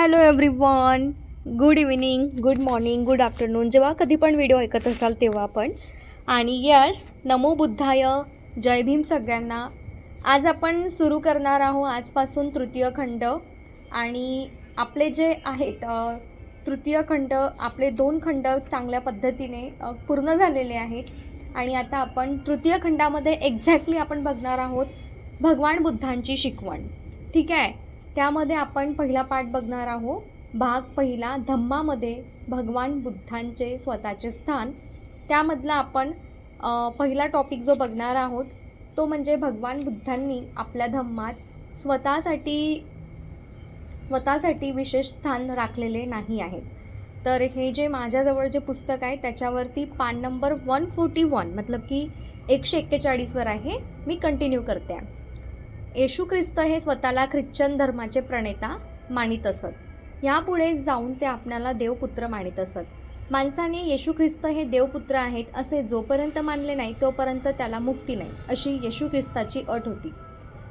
Hello everyone good evening good morning good afternoon जेव्हा कधी पण व्हिडिओ ऐकत असाल तेव्हा पण. आणि यस नमो बुद्धाय. जय भीम सगळ्यांना. आज आपण सुरू करणार आहोत आजपासून तृतीय खंड. आणि आपले जे आहेत तृतीय खंड आपले दोन खंड चांगल्या पद्धतीने पूर्ण झालेले आहेत. आणि आता आपण तृतीय खंडामध्ये एक्झॅक्टली आपण बघणार आहोत भगवान बुद्धांची शिकवण. ठीक आहे? त्यामध्ये आपण पहिला पाठ बघणार आहोत. भाग पहिला धम्मामध्ये भगवान बुद्धांचे स्वतःचे स्थान. त्यामधला आपण पहिला टॉपिक जो बघणार आहोत तो म्हणजे भगवान बुद्धांनी आपल्या धम्मात स्वतःसाठी स्वतःसाठी विशेष स्थान राखलेले नाही आहेत. तर हे जे माझ्याजवळ जे पुस्तक आहे त्याच्यावरती पान नंबर वन फोर्टी वन मतलब की एकशे एक्केचाळीसवर आहे. मी कंटिन्यू करते. आहे येशू ख्रिस्त हे स्वतःला ख्रिश्चन धर्माचे प्रणेता मानित असत. यापुढे जाऊन ते आपणाला देवपुत्र मानित असत. माणसाने येशू ख्रिस्त हे देवपुत्र आहेत असे जोपर्यंत मानले नाही तोपर्यंत त्याला मुक्ती नाही अशी येशू ख्रिस्ताची अट होती.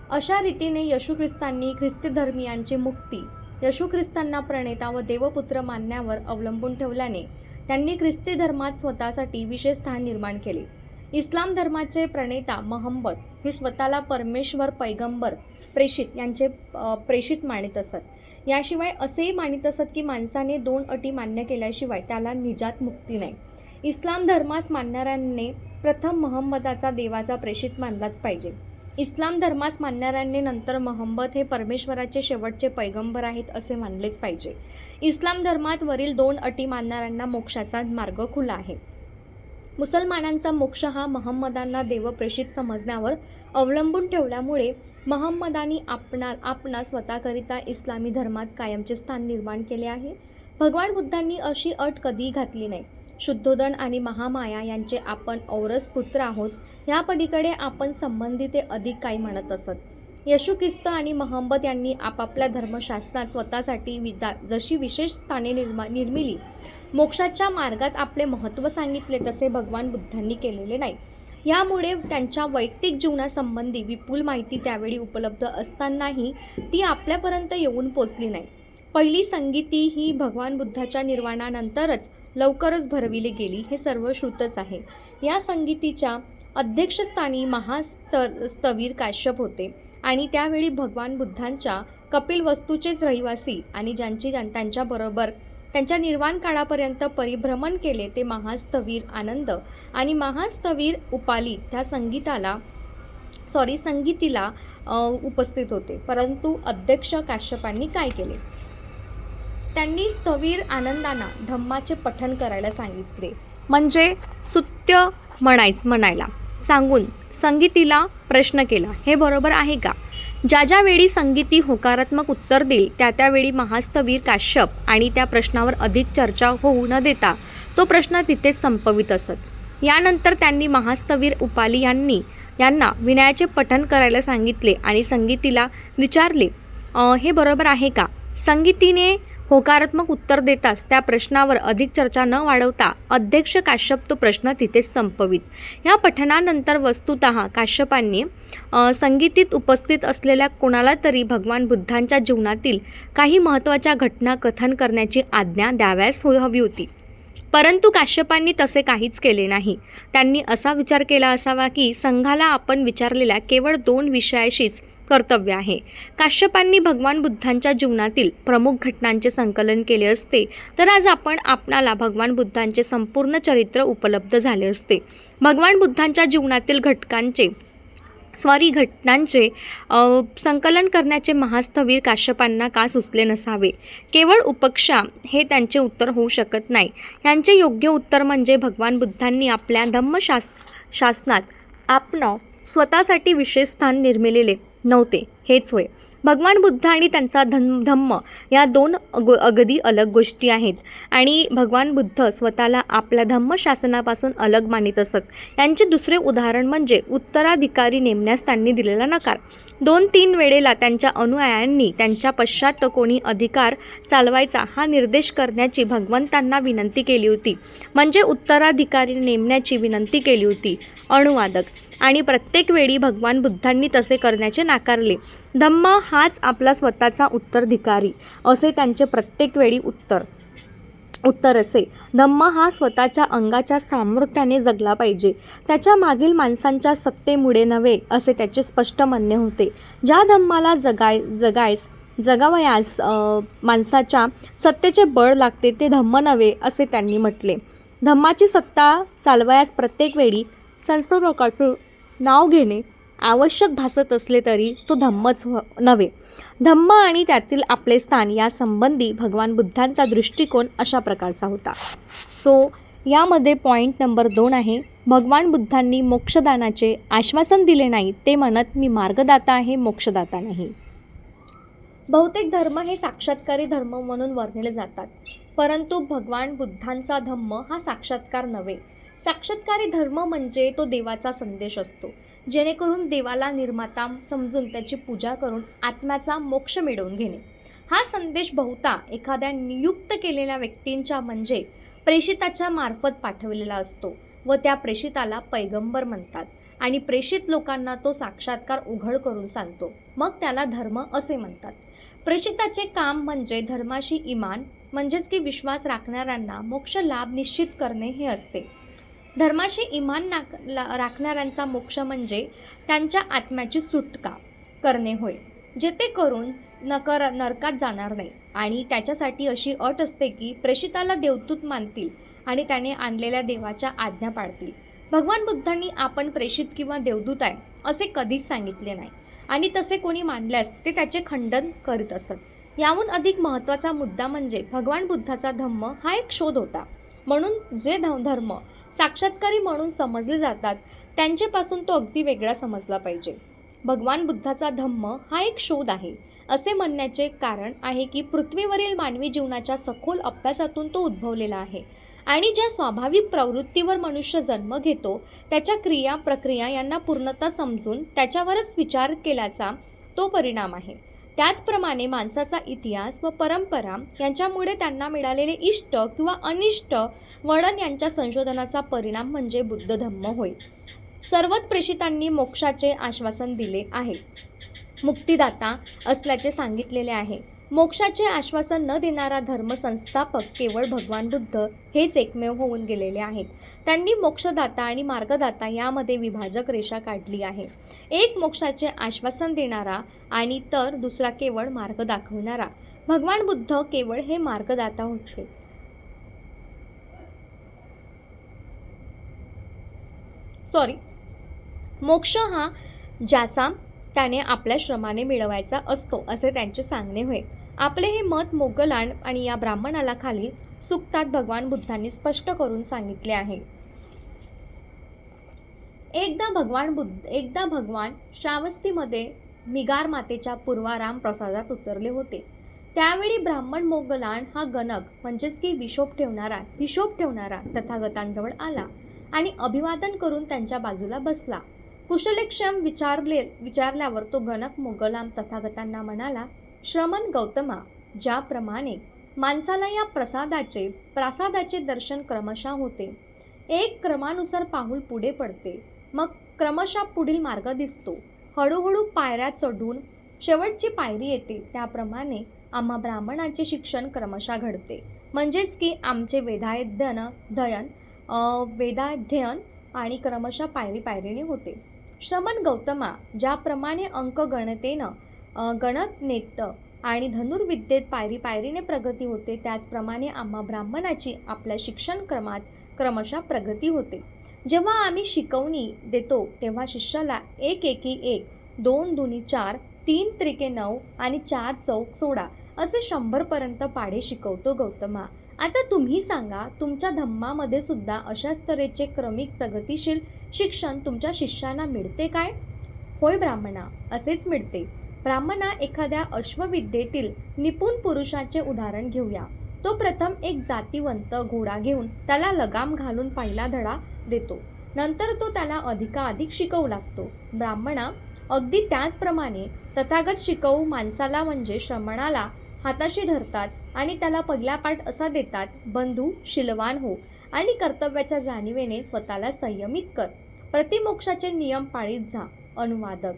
अशा रीतीने येशू ख्रिस्तांनी ख्रिस्ती धर्मियांची मुक्ती येशू ख्रिस्तांना प्रणेता व देवपुत्र मानण्यावर अवलंबून ठेवल्याने त्यांनी ख्रिस्ती धर्मात स्वतःसाठी विशेष स्थान निर्माण केले. इस्लाम धर्माचे प्रणेता महंमद हे स्वतःला परमेश्वर पैगंबर प्रेषित यांचे प्रेषित मानित असत. याशिवाय असेही मानित असत की माणसाने दोन अटी मान्य केल्याशिवाय त्याला निजात मुक्ती नाही. इस्लाम धर्मास मानणाऱ्यांनी प्रथम महंमदाचा देवाचा प्रेषित मानलाच पाहिजे. इस्लाम धर्मास मानणाऱ्यांनी नंतर महंमद हे परमेश्वराचे शेवटचे पैगंबर आहेत असे मानलेच पाहिजे. इस्लाम धर्मात वरील दोन अटी मानणाऱ्यांना मोक्षाचा मार्ग खुला आहे. मुसलमानांचा मोक्ष हा महम्मदांना देवप्रेषित समजण्यावर अवलंबून ठेवल्यामुळे महम्मदानी आपणा आपणा स्वतःकरिता इस्लामी धर्मात कायमचे स्थान निर्माण केले आहे. भगवान बुद्धांनी अशी अट कधीही घातली नाही. शुद्धोदन आणि महामाया यांचे आपण औरस पुत्र आहोत. ह्या पलीकडे आपण संबंधित अधिक काही म्हणत असत. येशू ख्रिस्त आणि महम्मद यांनी आपापल्या धर्मशास्त्रात स्वतःसाठी विजा जशी विशेष स्थाने निर्मा निर्मिली मोक्षाच्या मार्गात आपले महत्त्व सांगितले तसे भगवान बुद्धांनी केलेले नाही. यामुळे त्यांच्या वैयक्तिक जीवनासंबंधी विपुल माहिती त्यावेळी उपलब्ध असतानाही ती आपल्यापर्यंत येऊन पोचली नाही. पहिली संगीती ही भगवान बुद्धाच्या निर्वाणानंतरच लवकरच भरविली गेली हे सर्व श्रुतच आहे. या संगीतीच्या अध्यक्षस्थानी महास्तर स्थवीर काश्यप होते आणि त्यावेळी भगवान बुद्धांच्या कपिल वस्तूचेच रहिवासी आणि ज्यांची ज्यां- त्यांच्याबरोबर त्यांच्या निर्वाण काळापर्यंत परिभ्रमण केले ते महास्तवीर आनंद आणि महास्तवीर उपाली त्या संगीताला सॉरी संगीतीला उपस्थित होते. परंतु अध्यक्ष काश्यपांनी काय केले? त्यांनी स्थवीर आनंदांना धम्माचे पठण करायला सांगितले. म्हणजे सुत्य म्हणाय म्हणायला. सांगून संगीतीला प्रश्न केला. हे बरोबर आहे का? ज्या ज्यावेळी संगीती होकारात्मक उत्तर देईल त्या त्यावेळी महास्तवीर काश्यप आणि त्या प्रश्नावर अधिक चर्चा होऊ न देता तो प्रश्न तिथेच संपवित असत. यानंतर त्यांनी महास्तवीर उपाली यांनी यांना विनयाचे पठण करायला सांगितले आणि संगीतीला विचारले हे बरोबर आहे का? संगीतीने होकारात्मक उत्तर देताच त्या प्रश्नावर अधिक चर्चा न वाढवता अध्यक्ष काश्यप तो प्रश्न तिथेच संपवित. या पठणानंतर वस्तुत काश्यपांनी संगीतीत उपस्थित असलेल्या कोणाला तरी भगवान बुद्धांच्या जीवनातील काही महत्त्वाच्या घटना कथन करण्याची आज्ञा द्याव्यास हो-, हवी होती. परंतु काश्यपांनी तसे काहीच केले नाही. त्यांनी असा विचार केला असावा की संघाला आपण विचारलेल्या केवळ दोन विषयाशीच कर्तव्य आहे. काश्यपांनी भगवान बुद्धांच्या जीवनातील प्रमुख घटनांचे संकलन केले असते तर आज आपण आपणाला भगवान बुद्धांचे संपूर्ण चरित्र उपलब्ध झाले असते. भगवान बुद्धांच्या जीवनातील घटकांचे स्वारी घटनांचे संकलन करण्याचे महास्थवीर काश्यपांना का सुचले नसावे? केवळ उपक्षा हे त्यांचे उत्तर होऊ शकत नाही. यांचे योग्य उत्तर म्हणजे भगवान बुद्धांनी आपल्या धम्मशास शासनात आपण स्वतःसाठी विशेष स्थान निर्मिलेले नव्हते. हेच होय. भगवान बुद्ध आणि त्यांचा धन धम्म या दोन गो अगदी अलग गोष्टी आहेत. आणि भगवान बुद्ध स्वतःला आपल्या धम्म शासनापासून अलग मानित असत. त्यांचे दुसरे उदाहरण म्हणजे उत्तराधिकारी नेमण्यास त्यांनी दिलेला नकार. दोन तीन वेळेला त्यांच्या अनुयायांनी त्यांच्या पश्चात कोणी अधिकार चालवायचा हा निर्देश करण्याची भगवंतांना विनंती केली होती. म्हणजे उत्तराधिकारी नेमण्याची विनंती केली होती. अनुवादक आणि प्रत्येक वेळी भगवान बुद्धांनी तसे करण्याचे नाकारले. धम्म हाच आपला स्वतःचा उत्तराधिकारी असे त्यांचे प्रत्येक वेळी उत्तर. उत्तर असे धम्म हा स्वतःच्या अंगाच्या सामर्थ्याने जगला पाहिजे. त्याच्या मागील माणसांच्या सत्तेमुळे नव्हे असे त्याचे स्पष्ट म्हणणे होते. ज्या धम्माला जगाय जगायस जगावयास माणसाच्या सत्तेचे बळ लागते ते धम्म नव्हे असे त्यांनी म्हटले. धम्माची सत्ता चालवयास प्रत्येक वेळी संस्थापकाचं नाव घेणे आवश्यक भासत असले तरी तो धम्मच नव्हे. धम्म आणि त्यातील आपले स्थान या संबंधी भगवान बुद्धांचा दृष्टिकोन अशा प्रकारचा होता. सो यामध्ये पॉईंट नंबर दोन आहे भगवान बुद्धांनी मोक्षदानाचे आश्वासन दिले नाही ते म्हणत मी मार्गदाता आहे मोक्षदाता नाही. बहुतेक धर्म हे साक्षात्कारी धर्म म्हणून वर्णले जातात परंतु भगवान बुद्धांचा धम्म हा साक्षात्कार नव्हे. साक्षात्कारी धर्म म्हणजे तो देवाचा संदेश असतो. जेणेकरून देवाला निर्माता समजून त्याची पूजा करून आत्म्याचा मोक्ष मिळवून घेणे. हा संदेश बहुता एखाद्या नियुक्त केलेल्या व्यक्तींच्या म्हणजे प्रेषिताच्या मार्फत पाठवलेला असतो व त्या प्रेषिताला पैगंबर म्हणतात आणि प्रेषित लोकांना तो साक्षात्कार उघड करून सांगतो. मग त्याला धर्म असे म्हणतात. प्रेषिताचे काम म्हणजे धर्माशी इमान म्हणजेच की विश्वास राखणाऱ्यांना मोक्ष लाभ निश्चित करणे हे असते. धर्माशी इमान नाक ला- राखणाऱ्यांचा मोक्ष म्हणजे त्यांच्या आत्म्याची सुटका करणे होय जे ते करून नकर नरकात जाणार नाही. आणि त्याच्यासाठी अशी अट असते की प्रेषिताला देवदूत मानतील आणि त्याने आणलेल्या देवाच्या आज्ञा पाळतील भगवान बुद्धांनी आपण प्रेषित किंवा देवदूत आहे असे कधीच सांगितले नाही. आणि तसे कोणी मानल्यास ते त्याचे खंडन करीत असत. याहून अधिक महत्त्वाचा मुद्दा म्हणजे भगवान बुद्धाचा धम्म हा एक शोध होता. म्हणून जे ध धर्म साक्षात्कारी म्हणून समजले जातात. त्यांच्यापासून तो अगदी वेगळा समजला पाहिजे. भगवान बुद्धाचा धम्म हा एक शोध आहे. असे म्हणण्याचे कारण आहे की पृथ्वीवरील मानवी जीवनाच्या सखोल अभ्यासातून तो उद्भवलेला आहे आणि ज्या स्वाभाविक प्रवृत्तीवर मनुष्य जन्म घेतो त्याच्या क्रिया प्रक्रिया यांना पूर्णता समजून त्याच्यावरच विचार केल्याचा तो परिणाम आहे. त्याचप्रमाणे माणसाचा इतिहास व परंपरा यांच्यामुळे त्यांना मिळालेले इष्ट किंवा अनिष्ट वर्णन यांच्या संशोधनाचा परिणाम म्हणजे बुद्ध धम्म होय. सर्वच प्रेषितांनी मोक्षाचे आश्वासन दिले आहे. मुक्तिदाता असल्याचे सांगितलेले आहे. मोक्षाचे आश्वासन न देणारा धर्मसंस्थापक केवळ भगवान बुद्ध हेच एकमेव होऊन गेलेले आहेत. त्यांनी मोक्षदाता आणि मार्गदाता यामध्ये विभाजक रेषा काढली आहे. एक मोक्षाचे आश्वासन देणारा आणि तर दुसरा केवळ मार्ग दाखवणारा. भगवान बुद्ध केवळ हे मार्गदाता होते. सॉरी मोक्ष हा ज्याचा त्याने आपल्या श्रमाने मिळवायचा असतो असे त्यांचे सांगणे होय. आपले हे मत मोगलांड आणि या ब्राह्मणाला खाली सुक्तात भगवान बुद्धांनी स्पष्ट करून सांगितले आहे. एकदा भगवान बुद्ध एकदा भगवान श्रावस्तीमध्ये मिगार मातेच्या पूर्वाराम प्रसादात उतरले होते. त्यावेळी ब्राह्मण मोगलांड हा गणक म्हणजेच की विशोप ठेवणारा हिशोब ठेवणारा तथागतांजवळ आला. आणि अभिवादन करून त्यांच्या बाजूला बसला. कुशलेक्षम विचारले विचारल्यावर तो गणक मोगलाम तथागतांना म्हणाला श्रमण गौतमा ज्याप्रमाणे माणसाला या प्रसादाचे प्रासादाचे दर्शन क्रमशः होते. एक क्रमानुसार पाऊल पुढे पडते. मग क्रमशः पुढील मार्ग दिसतो. हळूहळू पायऱ्या चढून शेवटची पायरी येते. त्याप्रमाणे आम्हा ब्राह्मणाचे शिक्षण क्रमशः घडते. म्हणजेच की आमचे वेदाध्ययन धन धयन वेदाध्ययन आणि क्रमशः पायरी पायरीने होते. श्रमण गौतमा ज्याप्रमाणे अंक गणतेनं गणत नेत आणि धनुर्विद्येत पायरी पायरीने प्रगती होते त्याचप्रमाणे आम्हा ब्राह्मणाची आपल्या शिक्षण क्रमात क्रमशः प्रगती होते. जेव्हा आम्ही शिकवणी देतो तेव्हा शिष्याला एक एकी एक दोन दुनी चार तीन त्रिके नऊ आणि चार चौक सोळा असे शंभरपर्यंत पाढे शिकवतो गौतमा. आता तुम्ही सांगा तुमच्या धम्मामध्ये सुद्धा अशाच तऱ्हेचे क्रमिक प्रगतिशील शिक्षण तुमच्या शिष्यांना मिळते काय? होय ब्राह्मणा असेच मिळते. ब्राह्मणा एखाद्या अश्वविद्येतील निपुण पुरुषाचे उदाहरण घेऊया. तो प्रथम एक जातीवंत घोडा घेऊन त्याला लगाम घालून पहिला धडा देतो. नंतर तो त्याला अधिकाधिक शिकवू लागतो. ब्राह्मणा अगदी त्याचप्रमाणे तथागत शिकवू माणसाला म्हणजे श्रमणाला हाताशी धरतात आणि त्याला पहिला पाठ असा देतात बंधू शिलवान हो आणि कर्तव्याच्या जाणीवेने स्वतःला संयमित कर. प्रतिमोक्षाचे नियम पाळीत जा अनुवादक.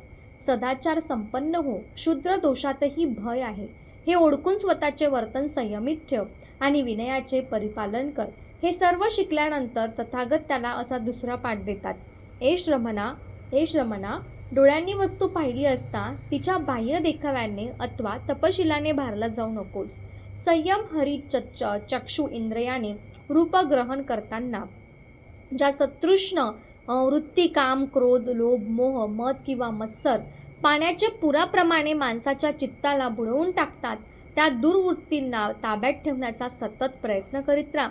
सदाचार संपन्न हो शूद्र दोषातही भय आहे. हे ओळखून स्वतःचे वर्तन संयमित ठेव आणि विनयाचे परिपालन कर. हे सर्व शिकल्यानंतर तथागत त्याला असा दुसरा पाठ देतात. ए श्रमणा ए श्रमणा डोळ्यांनी वस्तू पाहिली असता तिच्या बाह्य देखाव्याने अथवा तपशिलाने भारला जाऊ नकोस. संयम हरी चच्च चक्षु इंद्रियाने रूप ग्रहण करताना ज्या सतृष्ण वृत्ती काम क्रोध लोभ मोह मत किंवा मत्सर पाण्याच्या पुराप्रमाणे माणसाच्या चित्ताला बुडवून टाकतात त्या दुर्वृत्तींना ताब्यात ठेवण्याचा सतत प्रयत्न करीत राहा.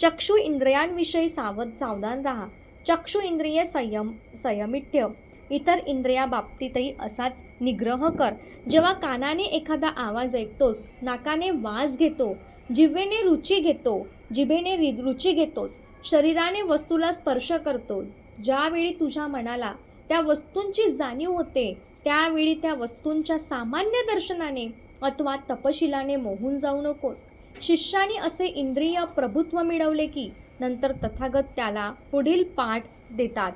चक्षु इंद्रियांविषयी सावध सावधान राहा. चक्षु इंद्रिय संयम संयमित ठेव. इतर इंद्रियाबाबतीतही असाच निग्रह कर. जेव्हा कानाने एखादा आवाज ऐकतोस नाकाने वास घेतो जिभेने रुची घेतो जिभेने रुची घेतोस शरीराने वस्तूला स्पर्श करतो ज्यावेळी तुझ्या मनाला त्या वस्तूंची जाणीव होते त्यावेळी त्या वस्तूंच्या सामान्य दर्शनाने अथवा तपशिलाने मोहून जाऊ नकोस. शिष्याने असे इंद्रिय प्रभुत्व मिळवले की नंतर तथागत त्याला पुढील पाठ देतात.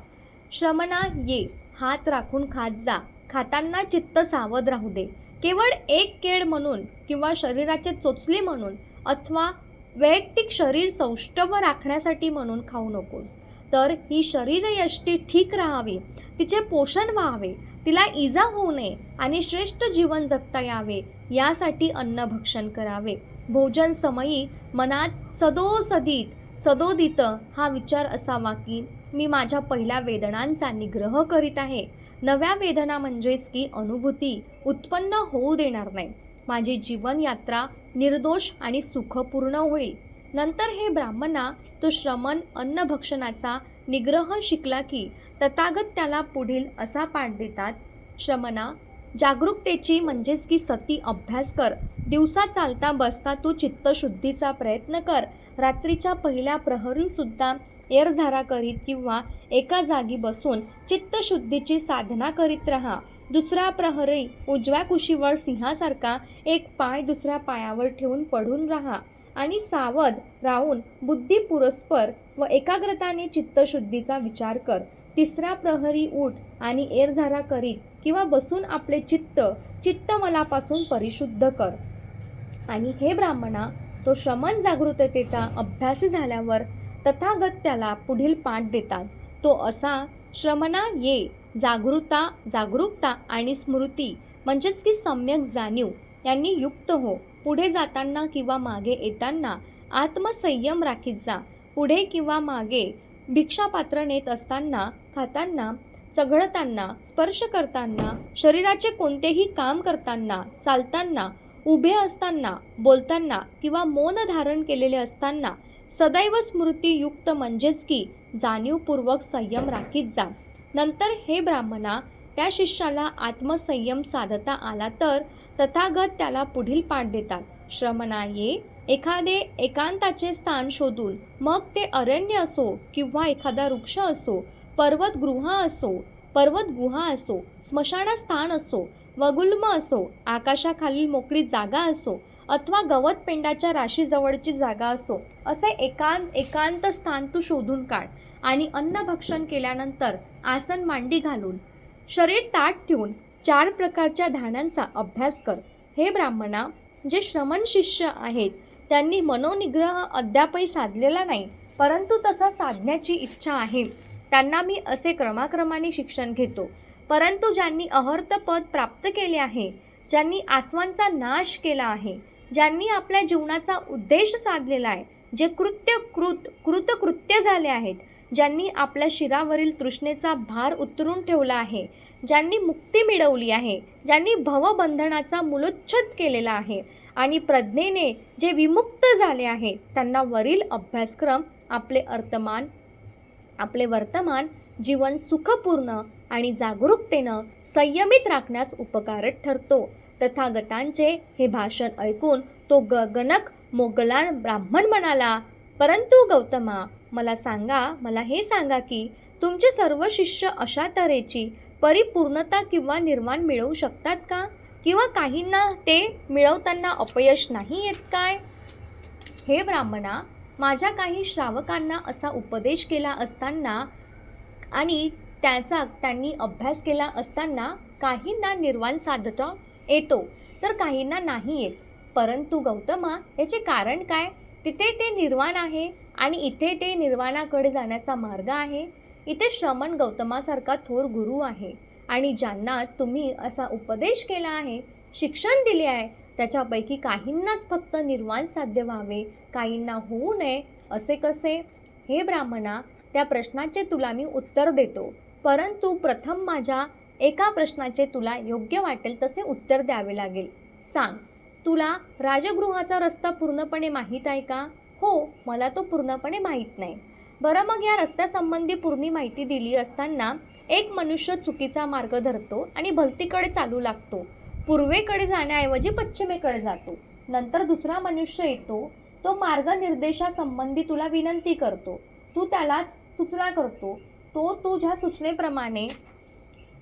श्रमणा ये. हात राखून खात जा. खाताना चित्त सावध राहू दे. केवळ एक केड म्हणून किंवा शरीराचे चोचले म्हणून अथवा वैयक्तिक शरीर सौष्ठव राखण्यासाठी म्हणून खाऊ नकोस. तर ही शरीरयष्टी ठीक राहावी. तिचे पोषण व्हावे. तिला इजा होऊ नये आणि श्रेष्ठ जीवन जगता यावे. यासाठी अन्न भक्षण करावे. भोजन समयी मनात सदोसदित सदोदित हा विचार असावा की मी माझ्या पहिल्या वेदनांचा निग्रह करीत आहे. नव्या वेदना म्हणजेच की अनुभूती उत्पन्न होऊ देणार नाही. माझी जीवनयात्रा निर्दोष आणि सुखपूर्ण होईल. नंतर हे ब्राह्मणा तो श्रमण अन्नभक्षणाचा निग्रह शिकला की तथागत त्याला पुढील असा पाठ देतात. श्रमणा जागरूकतेची म्हणजेच की सती अभ्यास कर. दिवसा चालता बसता तू चित्तशुद्धीचा प्रयत्न कर. रात्रीच्या पहिल्या प्रहरीसुद्धा एरझारा एरधारा करीत किंवा एका जागी बसून चित्तशुद्धीची साधना करीत राहा. दुसरा प्रहरी उजव्या कुशीवर सिंहासारखा एक पाय दुसऱ्या पायावर ठेवून पडून राहा आणि सावध राहून बुद्धी पुरस्पर व एकाग्रताने चित्तशुद्धीचा विचार कर. तिसरा प्रहरी उठ आणि एरझारा करीत किंवा बसून आपले चित्त चित्तमलापासून परिशुद्ध कर. आणि हे ब्राह्मणा तो श्रमण जागृततेचा अभ्यासी झाल्यावर तथागत त्याला पुढील पाठ देतात. तो असा श्रमणा ये जागृता जागरूकता आणि स्मृती म्हणजेच की सम्यक जाणीव यांनी युक्त हो. पुढे जाताना किंवा मागे येताना आत्मसंयम राखीत जा. पुढे किंवा मागे भिक्षापात्र नेत असताना खाताना चघळताना स्पर्श करताना शरीराचे कोणतेही काम करताना चालताना उभे असताना बोलताना किंवा मौन धारण केलेले असताना सदैव स्मृतीयुक्त म्हणजेच की जाणीवपूर्वक संयम राखीत जा. नंतर हे ब्राह्मणा त्या शिष्याला आत्मसंयम साधता आला तर तथागत त्याला पुढील पाठ देतात. श्रमणा ये एखादे एकांताचे स्थान शोधून मग ते अरण्य असो किंवा एखादा वृक्ष असो पर्वतगृह असो पर्वतगुहा असो स्मशानस्थान असो वगुल्म असो आकाशाखालील मोकळी जागा असो अथवा गवत पेंडाच्या राशीजवळची जागा असो असे एकांत एकांत स्थान तू शोधून काढ आणि अन्नभक्षण केल्यानंतर आसन मांडी घालून शरीर ताट ठेवून चार प्रकारच्या ध्यानांचा अभ्यास कर. हे ब्राह्मणा जे श्रमण शिष्य आहेत त्यांनी मनोनिग्रह अद्यापही साधलेला नाही परंतु तसा साधण्याची इच्छा आहे. त्यांना मी असे क्रमाक्रमाने शिक्षण घेतो. परंतु ज्यांनी अहर्त पद प्राप्त केले आहे ज्यांनी आसवांचा नाश केला आहे ज्यांनी आपल्या जीवनाचा उद्देश साधलेला आहे जे कृत्य कृत कृतकृत्य झाले आहेत ज्यांनी आपल्या शिरावरील तृष्णेचा भार उतरून ठेवला आहे ज्यांनी मुक्ती मिळवली आहे ज्यांनी भवबंधनाचा मूलोच्छेद केलेला आहे आणि प्रज्ञेने जे विमुक्त झाले आहे त्यांना वरील अभ्यासक्रम आपले अर्थमान आपले वर्तमान जीवन सुखपूर्ण आणि जागरूकतेनं संयमित राखण्यास उपकारक ठरतो. तथागतांचे हे भाषण ऐकून तो गगनक मोगलान ब्राह्मण म्हणाला परंतु गौतमा मला सांगा मला हे सांगा की तुमचे सर्व शिष्य अशा तऱ्हेची परिपूर्णता किंवा निर्माण मिळवू शकतात का? किंवा काहींना ते मिळवताना अपयश नाही येत काय? हे ब्राह्मणा माझ्या काही श्रावकांना असा उपदेश केला असताना आणि त्याचा त्यांनी अभ्यास केला असताना काहींना निर्वाण साधता? येतो. तर काहींना नाही येत. परंतु गौतमा याचे कारण काय? तिथे ते निर्वाण आहे आणि इथे ते निर्वाणाकडे जाण्याचा मार्ग आहे. इथे श्रमण गौतमासारखा थोर गुरु आहे आणि ज्यांना तुम्ही असा उपदेश केला आहे शिक्षण दिले आहे त्याच्यापैकी काहींनाच फक्त निर्वाण साध्य व्हावे काहींना होऊ नये असे कसे? हे ब्राह्मणा त्या प्रश्नाचे तुला मी उत्तर देतो. परंतु प्रथम माझ्या एका प्रश्नाचे तुला योग्य वाटेल तसे उत्तर द्यावे लागेल. सांग तुला राजगृहाचा रस्ता पूर्णपणे माहीत आहे का? हो मला तो पूर्णपणे माहीत नाही. बरं मग या रस्त्यासंबंधी पूर्ण माहिती दिली असताना एक मनुष्य चुकीचा मार्ग धरतो आणि भलतीकडे चालू लागतो. पूर्वेकडे जाण्याऐवजी पश्चिमेकडे जातो. नंतर दुसरा मनुष्य येतो. तो मार्गनिर्देशासंबंधी तुला विनंती करतो. तू त्यालाच सूचना करतो. तो तुझ्या सूचनेप्रमाणे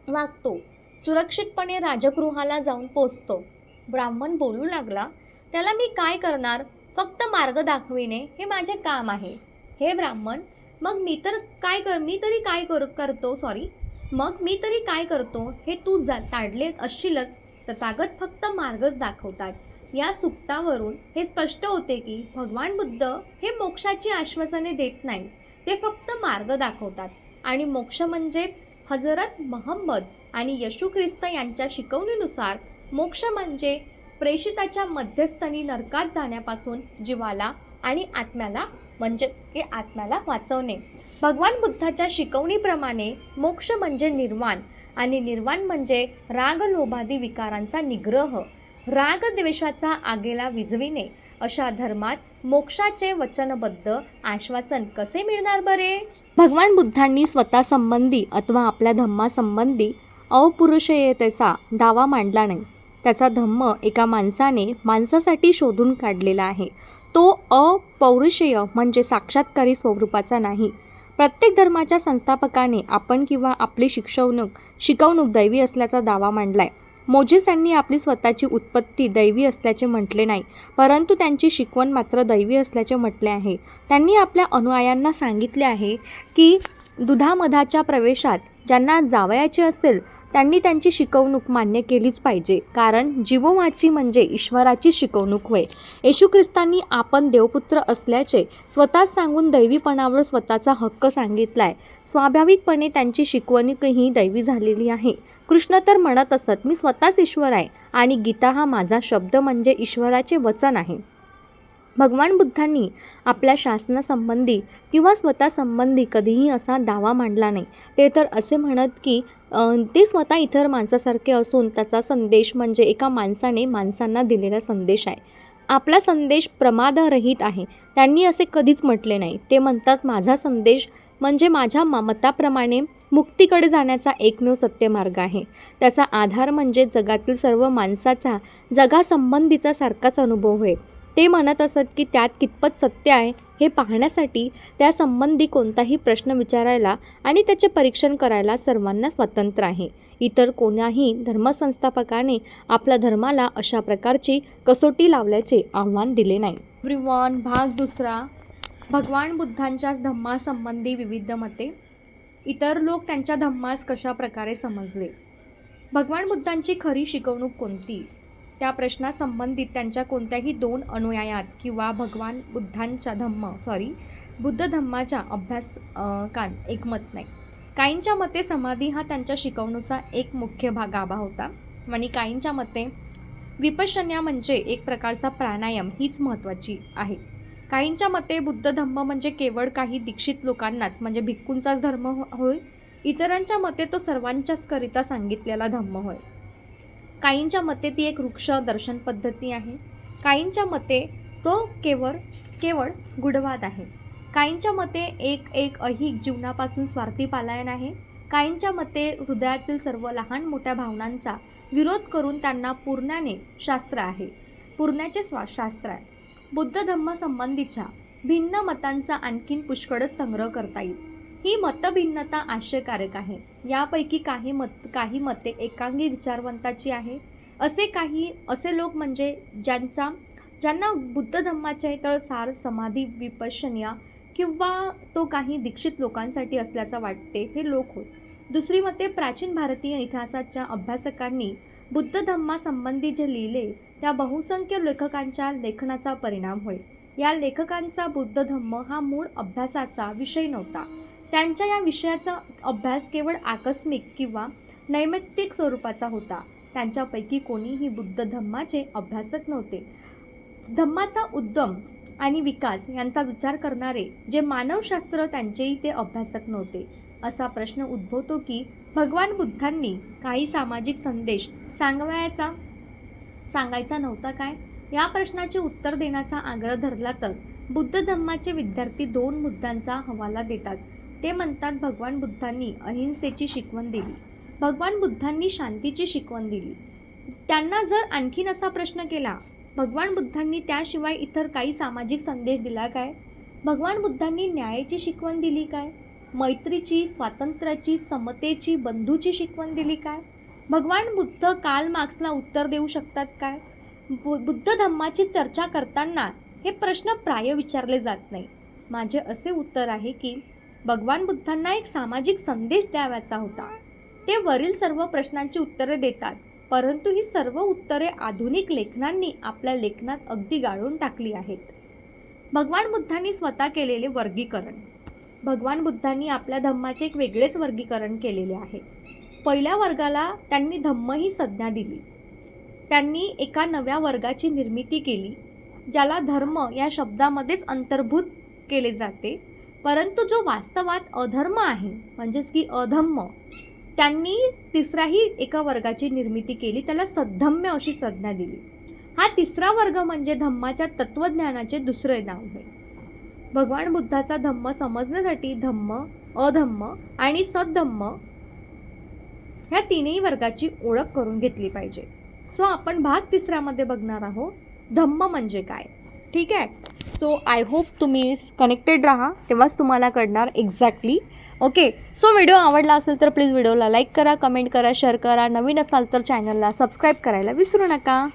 वागतो. सुरक्षितपणे राजगृहाला जाऊन पोचतो. ब्राह्मण बोलू लागला त्याला मी काय करणार? फक्त मार्ग दाखविणे हे माझे काम आहे. हे ब्राह्मण मग मी तर काय कर मी तरी काय कर करतो सॉरी मग मी तरी काय करतो हे तू जा ताडले असशीलच. तथागत फक्त मार्गच दाखवतात. या सुक्तावरून हे स्पष्ट होते की भगवान बुद्ध हे मोक्षाची आश्वासने देत नाही. ते फक्त मार्ग दाखवतात. आणि मोक्ष म्हणजे हजरत महम्मद आणि यशू ख्रिस्त यांच्या शिकवणीनुसार मोक्ष म्हणजे प्रेषिताच्या मध्यस्थानी नरकात जाण्यापासून जीवाला आणि आत्म्याला म्हणजे की आत्म्याला वाचवणे. भगवान बुद्धाच्या शिकवणीप्रमाणे मोक्ष म्हणजे निर्वाण आणि निर्वाण म्हणजे राग लोभादी विकारांचा निग्रह राग द्वेषाचा आगेला विझविणे. अशा धर्मात मोक्षाचे वचनबद्ध आश्वासन कसे मिळणार बरे? भगवान बुद्धांनी स्वतःसंबंधी अथवा आपल्या धम्मासंबंधी अपुरुषयतेचा दावा मांडला नाही. त्याचा धम्म एका माणसाने माणसासाठी शोधून काढलेला आहे. तो अपौरुषेय म्हणजे साक्षात्कारी स्वरूपाचा नाही. प्रत्येक धर्माच्या संस्थापकाने आपण किंवा आपली शिक्षवणूक शिकवणूक दैवी असल्याचा दावा मांडला आहे मोजेस यांनी आपली स्वतःची उत्पत्ती दैवी असल्याचे म्हटले नाही परंतु त्यांची शिकवण मात्र दैवी असल्याचे म्हटले आहे. त्यांनी आपल्या अनुयायांना सांगितले आहे की दुधामधाच्या प्रवेशात ज्यांना जावयाचे असेल त्यांनी त्यांची शिकवणूक मान्य केलीच पाहिजे कारण जीवोवाची म्हणजे ईश्वराची शिकवणूक होय. येशू ख्रिस्तांनी आपण देवपुत्र असल्याचे स्वतःच सांगून दैवीपणावर स्वतःचा हक्क सांगितला आहे स्वाभाविकपणे त्यांची शिकवणूकही दैवी झालेली आहे. कृष्ण तर म्हणत असत मी स्वतःच ईश्वर आहे आणि गीता हा माझा शब्द म्हणजे ईश्वराचे वचन आहे. भगवान बुद्धांनी आपल्या शासनासंबंधी किंवा स्वतःसंबंधी कधीही असा दावा मांडला नाही. ते तर असे म्हणत की ते स्वतः इतर माणसासारखे असून त्याचा संदेश म्हणजे एका माणसाने माणसांना दिलेला संदेश आहे. आपला संदेश प्रमादरहित आहे. त्यांनी असे कधीच म्हटले नाही. ते म्हणतात माझा संदेश म्हणजे माझ्या म- मताप्रमाणे मुक्तीकडे जाण्याचा एकमेव सत्य मार्ग आहे. त्याचा आधार म्हणजे जगातील सर्व माणसाचा जगासंबंधीचा सारखाच अनुभव होय. ते म्हणत असत की त्यात कितपत सत्य आहे हे पाहण्यासाठी त्यासंबंधी कोणताही प्रश्न विचारायला आणि त्याचे परीक्षण करायला सर्वांना स्वतंत्र आहे. इतर कोणाही धर्मसंस्थापकाने आपल्या धर्माला अशा प्रकारची कसोटी लावल्याचे आव्हान दिले नाही. एव्हरीवन भाग दुसरा. भगवान बुद्धांच्या धम्मासंबंधी विविध मते. इतर लोक त्यांच्या धम्मास कशा प्रकारे समजले? भगवान बुद्धांची खरी शिकवणूक कोणती? त्या प्रश्नासंबंधित त्यांच्या कोणत्याही दोन अनुयायात किंवा भगवान बुद्धांच्या धम्म सॉरी बुद्ध धम्माच्या अभ्यास कान एकमत नाही. काहींच्या मते समाधी हा त्यांच्या शिकवणूचा एक मुख्य भाग गाभा होता. आणि काहींच्या मते विपशन्या म्हणजे एक प्रकारचा प्राणायाम हीच महत्त्वाची आहे. काहींच्या मते बुद्ध धम्म म्हणजे केवळ काही दीक्षित लोकांनाच म्हणजे भिक्खूंचाच धर्म हो- होय. इतरांच्या मते तो सर्वांच्याच करिता सांगितलेला धम्म होय. काहींच्या मते ती एक वृक्ष दर्शन पद्धती आहे. काहींच्या मते तो केवळ केवळ गुढवाद आहे. काहींच्या मते एक एक अहिक जीवनापासून स्वार्थी पालायन आहे. काहींच्या मते हृदयातील सर्व लहान मोठ्या भावनांचा विरोध करून त्यांना पूर्णाने शास्त्र आहे. पूर्णाचे स्वा शास्त्र आहे. बुद्ध धम्मासंबंधीच्या भिन्न मतांचा आणखीन पुष्कळच संग्रह करता येईल. ही मतभिन्नता आश्चर्यकारक आहे. यापैकी काही मत काही मते एकांगी विचारवंताची आहे. असे काही असे लोक म्हणजे ज्यांचा ज्यांना बुद्ध धम्माच्या इतर सार समाधी विपशन्या किंवा तो काही दीक्षित लोकांसाठी असल्याचा वाटते हे लोक होत. दुसरी मते प्राचीन भारतीय इतिहासाच्या अभ्यासकांनी बुद्ध धम्मासंबंधी जे लिहिले त्या बहुसंख्य लेखकांच्या लेखनाचा परिणाम होय. या लेखकांचा बुद्ध धम्म हा मूळ अभ्यासाचा विषय नव्हता. त्यांच्या या विषयाचा अभ्यास केवळ आकस्मिक किंवा नैमित्तिक स्वरूपाचा होता. त्यांच्यापैकी कोणीही बुद्ध धम्माचे अभ्यासक नव्हते. धम्माचा उद्गम आणि विकास यांचा विचार करणारे जे मानवशास्त्र त्यांचेही ते अभ्यासक नव्हते. असा प्रश्न उद्भवतो की भगवान बुद्धांनी काही सामाजिक संदेश सांगवायचा? सांगायचा नव्हता काय? या प्रश्नाचे उत्तर देण्याचा आग्रह धरला तर बुद्ध धम्माचे विद्यार्थी दोन मुद्द्यांचा हवाला देतात. ते म्हणतात भगवान बुद्धांनी अहिंसेची शिकवण दिली. भगवान बुद्धांनी शांतीची शिकवण दिली. त्यांना जर आणखीन असा प्रश्न केला भगवान बुद्धांनी त्याशिवाय इतर काही सामाजिक संदेश दिला काय? भगवान बुद्धांनी न्यायाची शिकवण दिली काय? मैत्रीची स्वातंत्र्याची समतेची बंधूची शिकवण दिली काय? भगवान बुद्ध काल मार्क्सला उत्तर देऊ शकतात काय? बु बुद्ध धम्माची चर्चा करताना हे प्रश्न प्राय विचारले जात नाही. माझे असे उत्तर आहे की भगवान बुद्धांना एक सामाजिक संदेश द्यावाचा होता. ते वरील सर्व प्रश्नांची उत्तरे देतात परंतु ही सर्व उत्तरे आधुनिक लेखनांनी आपल्या लेखनात अगदी गाळून टाकली आहेत. भगवान बुद्धांनी स्वतः केलेले वर्गीकरण. भगवान बुद्धांनी आपल्या धम्माचे एक वेगळेच वर्गीकरण केलेले आहे. पहिल्या वर्गाला त्यांनी धम्म ही संज्ञा दिली. त्यांनी एका नव्या वर्गाची निर्मिती केली ज्याला धर्म या शब्दामध्येच अंतर्भूत केले जाते. परंतु जो वास्तवात अधर्म आहे म्हणजेच की अधम्म त्यांनी तिसऱ्याही एका वर्गाची निर्मिती केली त्याला सद्धम्य अशी संज्ञा दिली. हा तिसरा वर्ग म्हणजे धम्माच्या तत्त्वज्ञानाचे दुसरे नाव आहे. भगवान बुद्धाचा धम्म समजण्यासाठी धम्म अधम्म आणि सद्धम्म ह्या तीनही वर्गाची ओळख करून घेतली पाहिजे. सो आपण भाग तिसऱ्यामध्ये बघणार आहोत धम्म म्हणजे काय? ठीक आहे? सो आय होप तुम्ही कनेक्टेड राहा तेव्हाच तुम्हाला कळणार एक्झॅक्टली ओके सो व्हिडिओ आवडला असेल तर प्लीज व्हिडिओला लाईक करा कमेंट करा शेअर करा. नवीन असाल तर चॅनलला सबस्क्राईब करायला विसरू नका.